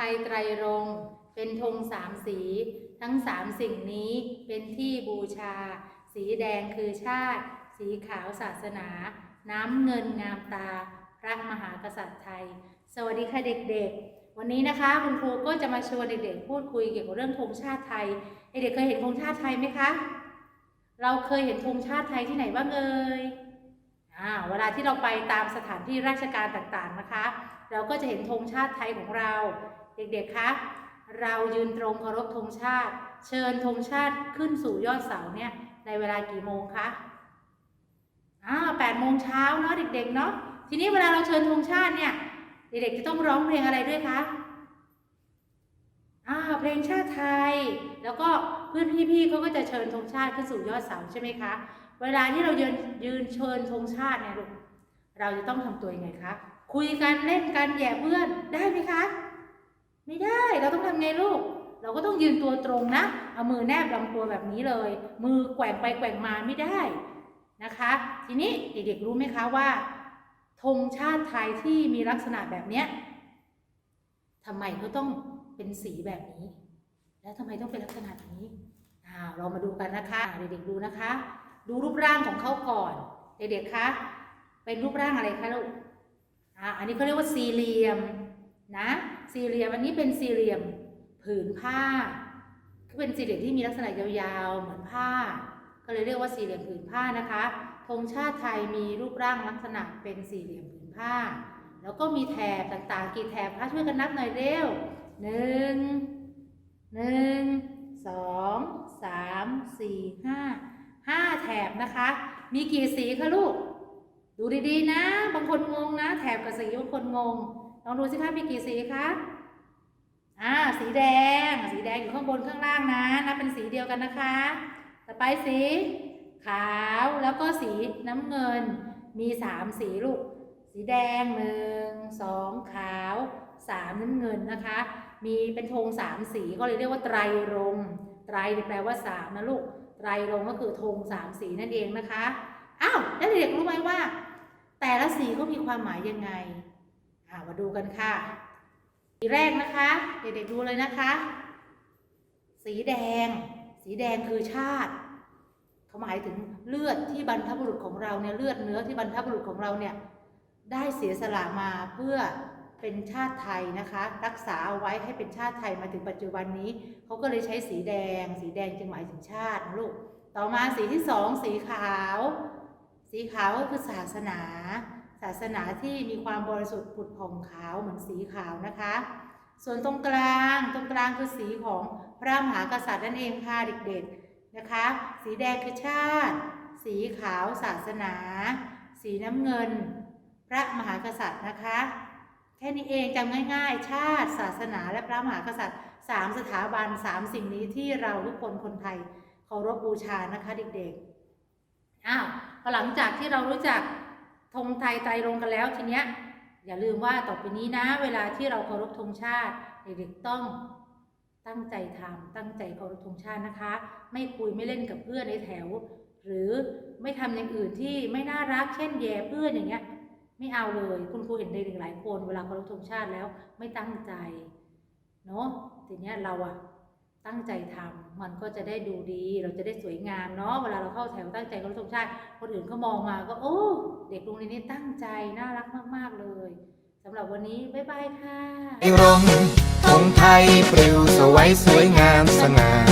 ไทยไตรรงเป็นธงสามสี ทั้งสามสิ่งนี้เป็นที่บูชา สีแดงคือชาติ สีขาวศาสนา น้ำเงินงามตา พระมหากษัตริย์ไทย สวัสดีค่ะเด็กๆ วันนี้นะคะคุณครูก็จะมาชวนเด็กๆพูดคุยเกี่ยวกับเรื่องธงชาติไทยเด็กๆเคยเห็นธงชาติไทยไหมคะ เราเคยเห็นธงชาติไทยที่ไหนบ้างเอ่ยอ่าเวลาที่เราไปตามสถานที่ราชการต่างๆนะคะ เราก็จะเห็นธงชาติไทยของเรา เด็กๆ คะ เรายืนตรงเคารพธงชาติ เชิญธงชาติขึ้นสู่ยอดเสาเนี่ย ในเวลากี่โมงคะอ่าแปดโมงเช้าเนาะเด็ก ๆ เนาะ ทีนี้เวลาเราเชิญธงชาติเนี่ย เด็กๆ จะต้องร้องเพลงอะไรด้วยคะอ่าเพลงชาติไทย แล้วก็เพื่อนพี่ๆเขาก็จะเชิญธงชาติขึ้นสู่ยอดเสาใช่ไหมคะ เวลาที่เรายืนยืนเชิญธงชาติเนี่ยลูก เราจะต้องทำตัวยังไงคะ คุยกันเล่นกันแย่เพื่อนได้ไหมคะ ไม่ได้ เราต้องทำไงลูก เราก็ต้องยืนตัวตรงนะ เอามือแนบลำตัวแบบนี้เลย มือแกว่งไปแกว่งมาไม่ได้นะคะ ทีนี้เด็กๆรู้ไหมคะว่าธงชาติไทยที่มีลักษณะแบบเนี้ยทำไมเขาต้องเป็นสีแบบนี้ แล้วทำไมต้องเป็นลักษณะแบบนี้เรามาดูกันนะคะ เด็กๆดูนะคะ ดูรูปร่างของเขาก่อน เด็กๆคะ เป็นรูปร่างอะไรคะลูก อ่า อันนี้เขาเรียกว่าสี่เหลี่ยม นะสี่เหลี่ยมอันนี้เป็นสี่เหลี่ยมผืนผ้าก็เป็นสี่เหลี่ยมที่มีลักษณะยาวๆ เหมือนผ้า ก็เลยเรียกว่าสี่เหลี่ยมผืนผ้านะคะธงชาติไทยมีรูปร่างลักษณะเป็นสี่เหลี่ยมผืนผ้า แล้วก็มีแถบต่างๆ กี่แถบคะช่วยกันนับหน่อยเร็วหนึ่งหนึ่งสองสามสี่ห้าห้าแถบนะคะ มีกี่สีคะลูก ดูดีๆนะ บางคนงงนะ แถบกับสีบางคนงง องดูสิคะมีกี่สีคะอ่าสีแดง สีแดงอยู่ข้างบนข้างล่างนะนับเป็นสีเดียวกันนะคะ ต่อไปสีขาวแล้วก็สีน้ำเงิน มีสามสีลูก สีแดงหนึ่งสองขาวสามน้ำเงินนะคะ มีเป็นธงสามสีก็เลยเรียกว่าไตรรงไตรแปลว่าสามนะลูกไตรรงก็คือธงสามสีนั่นเองนะคะอ้าวแล้วเด็กๆรู้ไหมว่า แต่ละสีก็มีความหมายยังไง มาดูกันค่ะ สีแรกนะคะ เด็กๆดูเลยนะคะ สีแดง สีแดงคือชาติ เขาหมายถึงเลือดที่บรรพบุรุษของเราเนี่ยเลือดเนื้อที่บรรพบุรุษของเราเนี่ยได้เสียสละมาเพื่อเป็นชาติไทยนะคะ รักษาเอาไว้ให้เป็นชาติไทยมาถึงปัจจุบันนี้เขาก็เลยใช้สีแดง สีแดงจึงหมายถึงชาตินะลูกต่อมาสีที่สองสีขาว สีขาวก็คือศาสนา ศาสนาที่มีความบริสุทธิ์ผุดผ่องขาวเหมือนสีขาวนะคะ ส่วนตรงกลางตรงกลางคือสีของพระมหากษัตริย์นั่นเองค่ะเด็กๆนะคะ สีแดงคือชาติ สีขาวศาสนา สีน้ำเงิน พระมหากษัตริย์นะคะ แค่นี้เองจำง่ายๆ ชาติศาสนาและพระมหากษัตริย์สามสถาบันสามสิ่งนี้ที่เราทุกคนคนไทยเคารพบูชานะคะเด็กๆอ้าวพอหลังจากที่เรารู้จัก ธงไทยไตรรงกันแล้วทีเนี้ยอย่าลืมว่าต่อไปนี้นะ เวลาที่เราเคารพธงชาติเด็กๆต้องตั้งใจทำตั้งใจเคารพธงชาตินะคะ ไม่คุยไม่เล่นกับเพื่อนในแถว หรือไม่ทำอย่างอื่นที่ไม่น่ารักเช่นแย่เพื่อนอย่างเงี้ยไม่เอาเลย คุณครูเห็นเด็กๆหลายคน เวลาเคารพธงชาติแล้วไม่ตั้งใจเนาะทีเนี้ยเราอะ ตั้งใจทำมันก็จะได้ดูดี เราจะได้สวยงามเนาะเวลาเราเข้าแถวตั้งใจเคารพธงชาติ คนอื่นเขามองมาก็โอ้ เด็กโรงเรียนนี้ตั้งใจน่ารักมาก ๆ เลยสำหรับวันนี้บ๊ายบายค่ะไอรงธงไทยปลิวสวยสวยงามสง่า